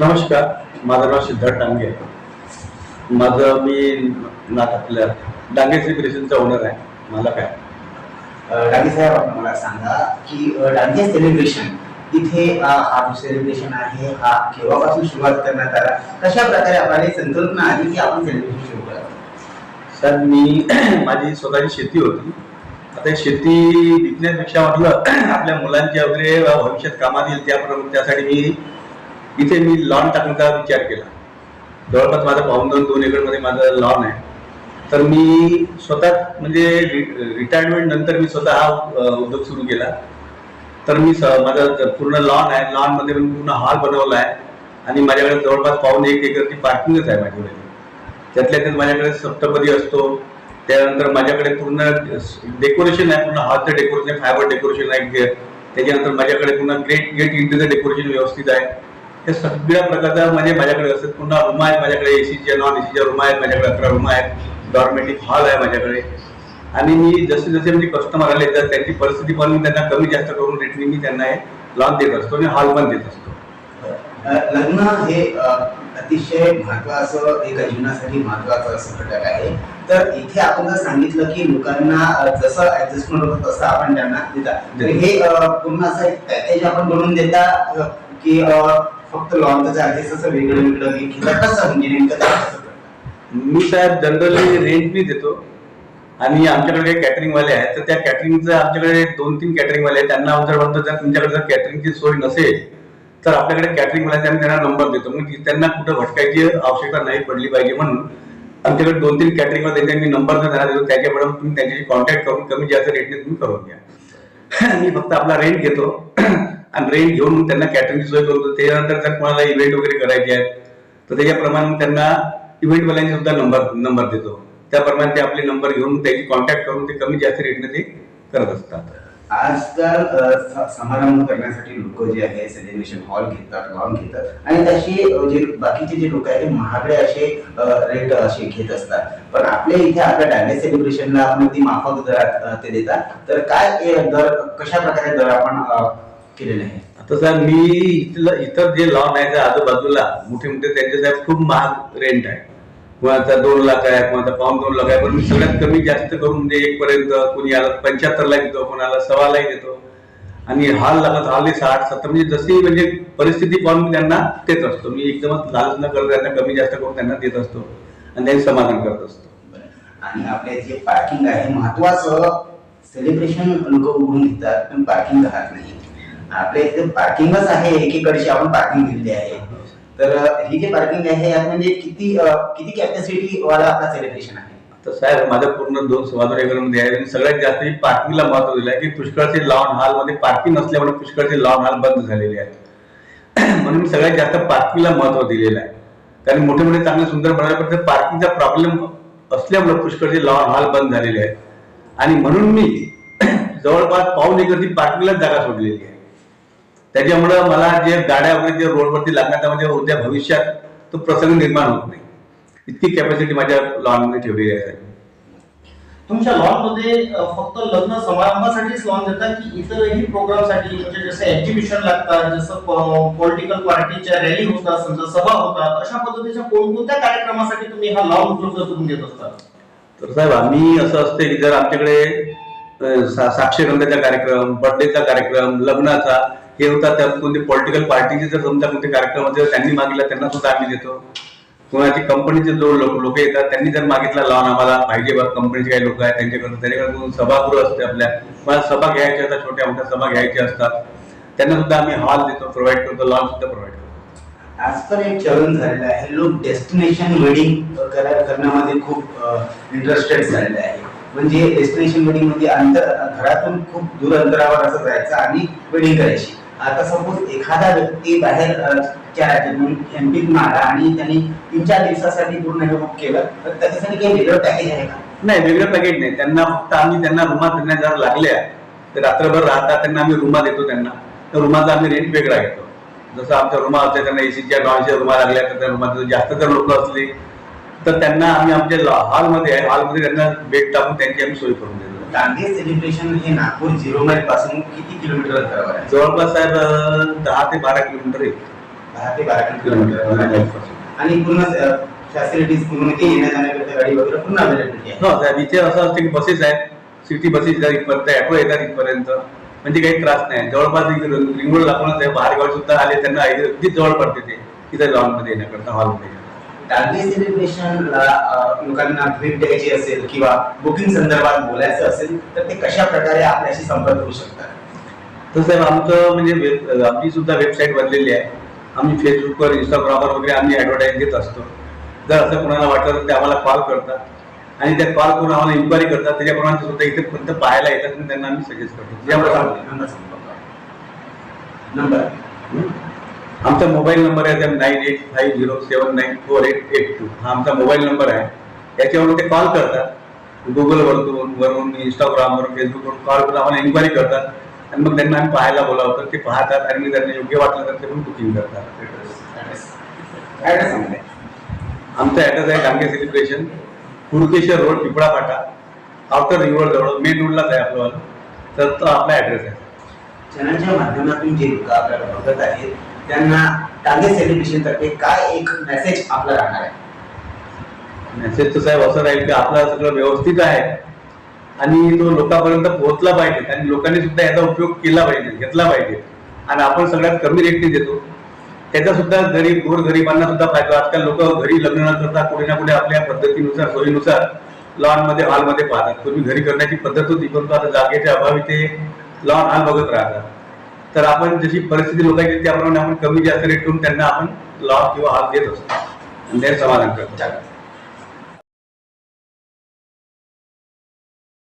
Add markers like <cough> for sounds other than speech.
नमस्कार माझं नाव सिद्धार्थ डांगे. माझं मी ना आपल्या डांगे सेलिब्रेशनचा ओनर आहे. मला काय? डांगे साहेब मला सांगा की डांगे सेलिब्रेशन इथे हा जो सेलिब्रेशन आहे हा केव्हापासून सुरुवात करण्यात आला? कशा प्रकारे आपल्याला संकल्पना आली की आपण सेलिब्रेशन सुरू करावं सर मी <clears throat> माझी स्वतःची शेती होती. आता शेती विकण्यापेक्षा म्हटलं <clears throat> आपल्या मुलांच्या वगैरे भविष्यात कामात येईल त्याप्रमाणे त्यासाठी मी इथे मी लॉन टाकण्याचा विचार केला. जवळपास माझा पाऊन दोन दोन एकरमध्ये माझं लॉन आहे. तर मी स्वतः म्हणजे रिटायरमेंट नंतर मी स्वतः हा उद्योग सुरू केला. तर मी स- पूर्ण लॉन आहे. लॉनमध्ये मी पूर्ण हॉल बनवला आहे. आणि माझ्याकडे जवळपास पाऊन एक एकरची पार्किंगच आहे माझ्याकडे. त्यातल्या त्यात माझ्याकडे सप्तपदी असतो. त्यानंतर माझ्याकडे पूर्ण डेकोरेशन आहे. पूर्ण हॉलचं डेकोरेशन आहे. फायबर डेकोरेशन आहे. त्याच्यानंतर माझ्याकडे पूर्ण ग्रेट गेट इंटरचं डेकोरेशन व्यवस्थित आहे. हे सगळ्या प्रकारचा म्हणजे माझ्याकडे असतात. पुन्हा रूम आहेत माझ्याकडे एसीच्या नॉन एसीच्या रूम आहेत माझ्याकडे अकरा रूम आहेत. डॉर्मेटिक हॉल आहे माझ्याकडे. आणि मी जसे जसे म्हणजे कस्टमर आले तर त्यांची परिस्थिती पण मी त्यांना कमी जास्त करून रेटने मी त्यांना हे लॉन देत असतो आणि हॉल पण देत असतो. लग्न हे अतिशय महत्वाचं एका जीवनासाठी महत्वाचं असं घटक आहे. तर इथे आपण जर सांगितलं की लोकांना जसं ऍडजस्टमेंट होतं तसं आपण त्यांना देता. तर हे पूर्ण असं एक पॅकेज आपण बनवून देता की फक्त लॉनचं चार्जेस असं वेगळं वेगळं हे कसं म्हणजे नेमकं मी साहेब जनरली रेंटनी देतो. आणि आमच्याकडे काही कॅटरिंग वाले आहेत तर त्या कॅटरिंगचं आमच्याकडे दोन तीन कॅटरिंगवाले आहेत. त्यांना जर म्हणतो जर तुमच्याकडे जर कॅटरिंगची सोय नसेल तर आपल्याकडे कॅटरिंग वाल्याचे आम्ही त्यांना नंबर देतो. म्हणजे मग त्यांना कुठं भटकायची आवश्यकता नाही पडली पाहिजे म्हणून आमच्याकडे दोन तीन कॅटरिंग वाले त्यांचे आम्ही नंबर त्यांना देतो त्याच्याकडून तुम्ही त्यांच्याशी कॉन्टॅक्ट करून कमी जास्त रेटने तुम्ही करून घ्या. <clears throat> मी फक्त आपला रेंट घेतो. <clears throat> आणि रेंट घेऊन त्यांना कॅटरिंगची सोय करतो त्याच्यानंतर जर कोणाला इव्हेंट वगैरे करायचे आहेत तर त्याच्याप्रमाणे त्यांना इव्हेंटवाल्यांचे सुद्धा नंबर नंबर देतो. त्याप्रमाणे ते आपले नंबर घेऊन त्याची कॉन्टॅक्ट करून ते कमी जास्त रेटने ते करत असतात. आजकाल समारंभ करण्यासाठी लोक जे आहे सेलिब्रेशन हॉल घेतात लॉन घेतात. आणि तशी जे बाकीचे जे लोक आहेत ते महागडे असे रेट असे घेत असतात. पण आपल्या इथे आपल्या डायने सेलिब्रेशनला आपण ती माफक दरात ते देतात. तर काय दर कशा प्रकारे दर आपण केलेले आहे. आता साहेब मी इथलं इतर जे लॉन आहे आजूबाजूला मोठे मोठे त्यांचे साहेब खूप महाग रेंट आहे. कोणाचा दोन लाख आहे कोणाचा पाऊन दोन लाख आहे पण मी सगळ्यात कमी जास्त करून म्हणजे एक पर्यंत कोणी आला पंच्याहत्तरला देतो कोणाला सव्वालाही देतो. आणि हॉल लागत हॉल साठ सत्तर म्हणजे जशी म्हणजे परिस्थिती पाहून मी त्यांना देत असतो. मी एकदमच लालच न करत त्यांना कमी जास्त करून त्यांना देत असतो आणि त्यांनी समाधान करत असतो. आणि आपल्या जे पार्किंग आहे महत्वाचं सेलिब्रेशन लोक उघडून घेतात पण पार्किंग राहत नाही. आपल्या इथे पार्किंगच आहे एकीकडची आपण पार्किंग दिलेली आहे. तर ही जी पार्किंग आहे यात म्हणजे किती अ, किती कॅपॅसिटी वाला आपला सेलिब्रेशन आहे? तर साहेब माझं पूर्ण दोन सव्वा दोन एकरमध्ये आहे. आणि सगळ्यात जास्त मी पार्किंगला महत्त्व दिलं आहे की पुष्कळचे लॉन हॉलमध्ये पार्किंग नसल्यामुळे पुष्कळचे लॉन हॉल बंद झालेले आहेत. <clears throat> म्हणून मी सगळ्यात जास्त पार्किंगला महत्त्व दिलेलं आहे. कारण मोठे मोठे चांगले सुंदर बनायला पण ते पार्किंगचा प्रॉब्लेम असल्यामुळे पुष्कळचे लॉन हॉल बंद झालेले आहेत. आणि म्हणून मी <clears throat> जवळपास पाऊन एकरची पार्किंगलाच जागा सोडलेली आहे. त्याच्यामुळं मला जे गाड्या वगैरे जे रोडवरती लागण्याचा म्हणजे उद्या भविष्यात तो प्रसंग निर्माण होत नाही. इतकी कॅपॅसिटी माझ्या लॉनमध्ये ठेवलेली आहे. तुमच्या लॉनमध्ये अ, फक्त लग्न समारंभासाठीच लॉन देतात की इतरही प्रोग्रामसाठी? म्हणजे जसे एक्झिबिशन लागतात जसं पॉलिटिकल पार्टीच्या रॅली होतात समजा सभा होतात अशा पद्धतीच्या कोणकोणत्या कार्यक्रमासाठी तुम्ही हा लॉन उपलब्ध करून देत असतात तर साहेब आम्ही असं असते की जर आमच्याकडे साक्षगंधाचा कार्यक्रम बर्थडेचा कार्यक्रम लग्नाचा हे होतात त्यात कोणते पॉलिटिकल पार्टीचे जर समजा कोणते कार्यक्रम असेल त्यांनी मागितला त्यांना सुद्धा आम्ही देतो. कोणाची कंपनीचे जो लोक लोक येतात त्यांनी जर मागितला लॉन आम्हाला पाहिजे बघ कंपनीचे काही लोक आहेत त्यांच्याकडून त्यांच्याकडून सभागृह असते आपल्या. मला सभा घ्यायच्या असतात छोट्या मोठ्या सभा घ्यायच्या असतात. त्यांना सुद्धा आम्ही हॉल देतो प्रोव्हाइड करतो लॉन सुद्धा प्रोव्हाइड करतो. आजकाल एक चलन झालेलं आहे. लोक डेस्टिनेशन वेडिंग करण्यामध्ये खूप इंटरेस्टेड झालेले आहे. म्हणजे डेस्टिनेशन वेडिंग म्हणजे अंतर घरातून खूप दूर अंतरावर असं जायचं आणि वेडिंग करायची. आता सपोज एखादा व्यक्ती बाहेर राज्यातून एमपीतून आला आणि त्यांनी तीन चार दिवसासाठी पूर्ण हे बुक केलं तर त्याच्यासाठी काही वेगळं पॅकेज आहे का? नाही वेगळं पॅकेज नाही. त्यांना फक्त आम्ही त्यांना रुमात त्यांना जर लागल्या तर रात्रभर राहतात त्यांना आम्ही रुमा देतो त्यांना. तर रुमाचा आम्ही रेंट वेगळा घेतो. जसं आमच्या रुमा होत्या त्यांना एसीच्या नॉनच्या रुमा लागल्या तर त्या रुमात जास्त जर लोक असली तर त्यांना आम्ही आमच्या हॉलमध्ये आहे. हॉलमध्ये त्यांना बेड टाकून त्यांची आम्ही सोय करून देतो. गांधी सेलिब्रेशन हे नागपूर झिरो माईल पासून किती किलोमीटर अंतरावर आहे? जवळपास साहेब दहा ते बारा किलोमीटर आहे. दहा ते बारा किलोमीटर आणि पूर्ण फॅसिलिटीज पूर्ण ते येण्या जाण्याकरता गाडी वगैरे पूर्ण अवेलेबिलिटी आहे? हो साहेब इथे असं असते की बसेस आहेत. सिटी बसेस येतात इथपर्यंत ॲटो येतात इथपर्यंत. म्हणजे काही त्रास नाही. जवळपास रिंग रोड लागूनच आहे बाहेर गावी सुद्धा आले त्यांना अगदी जवळ पडते ते. इथे लॉनमध्ये येण्याकरता हॉलमध्ये टार्गेट सेलिब्रेशनला लोकांना भेट द्यायची असेल किंवा बुकिंग संदर्भात बोलायचं असेल तर ते कशा प्रकारे आपल्याशी संपर्क करू शकतात? तर साहेब आमचं म्हणजे आमची सुद्धा वेबसाईट बनलेली आहे. आम्ही फेसबुकवर इंस्टाग्रामवर वगैरे आम्ही ॲडव्हर्टाईज देत असतो. जर असं कोणाला वाटलं तर ते आम्हाला कॉल करतात. आणि त्या कॉल करून आम्हाला इन्क्वायरी करतात. त्याच्याप्रमाणे सुद्धा इथे फक्त पाहायला येतात आणि त्यांना आम्ही सजेस्ट करतो. नंबर आमचा मोबाईल नंबर आहे nine eight five zero seven nine four eight eight two. हा आमचा मोबाईल नंबर आहे. याच्यावर ते कॉल करतात. गुगलवरून वरून इंस्टाग्रामवरून फेसबुकवरून कॉल करून आम्हाला इन्क्वायरी करतात. आणि मग त्यांना आम्ही पाहायला बोलावतो. ते पाहतात आणि त्यांना योग्य वाटलं तर ते पण बुकिंग करतात. ऍड्रेस आमचा ॲड्रेस आहे Dange celebration Kurukeshwar road Pipla Phata outer river जवळ मेन रोडलाच आहे आपलं तर तो आपला ॲड्रेस आहे. चॅनलच्या माध्यमातून जे लोक आपल्याला बघत आहेत त्यांना टार्गेट सेलिब्रेशन तर्फे काय एक मेसेज आपला राहणार आहे? मेसेज तर साहेब असं राहील की आपला सगळं व्यवस्थित आहे आणि तो लोकांपर्यंत पोहोचला पाहिजे आणि लोकांनी सुद्धा याचा उपयोग केला पाहिजे घेतला पाहिजे. आणि आपण सगळ्यात कमी रेटने देतो. त्याचा सुद्धा गरीब गोर गरिबांना सुद्धा फायदा. आजकाल लोक घरी लग्न न करता कुठे ना कुठे आपल्या पद्धतीनुसार सोयीनुसार लॉनमध्ये हॉलमध्ये पाहतात. पूर्वी घरी करण्याची पद्धत होती परंतु आता जागेच्या अभावी ते लॉन हॉल बघत राहतात. तर आपण जशी परिस्थिती लोकांची त्याप्रमाणे आपण कमी जास्त रेट करून त्यांना आपण लॉन किंवा हॉल देत असतो. आणि समाधान करतो.